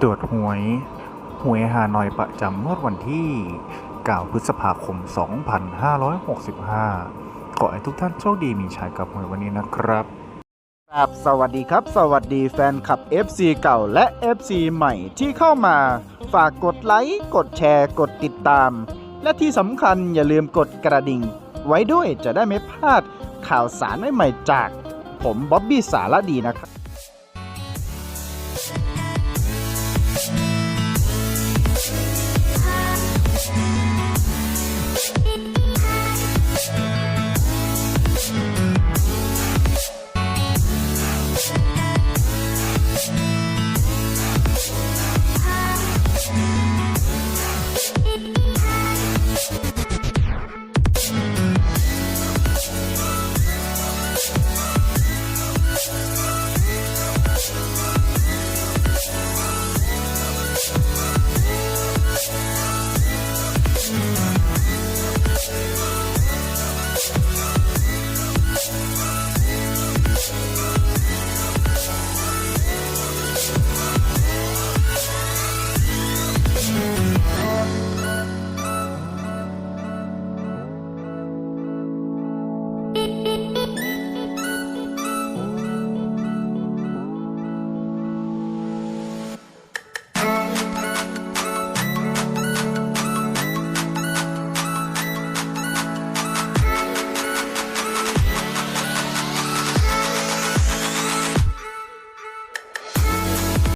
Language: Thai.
ตรวจหวย หวยฮานอยประจำงวดวันที่ 9 พฤษภาคม 2565 ขอให้ทุกท่านโชคดีมีชัยกับหวยวันนี้นะครับครับสวัสดีครับ สวัสดีแฟนคลับ FC เก่าและ FC ใหม่ที่เข้ามา ฝากกดไลค์กดแชร์กดติดตาม และที่สำคัญอย่าลืมกดกระดิ่ง ไว้ด้วยจะได้ไม่พลาดข่าวสารใหม่ๆจาก ผมบ๊อบบี้สารดีนะครับ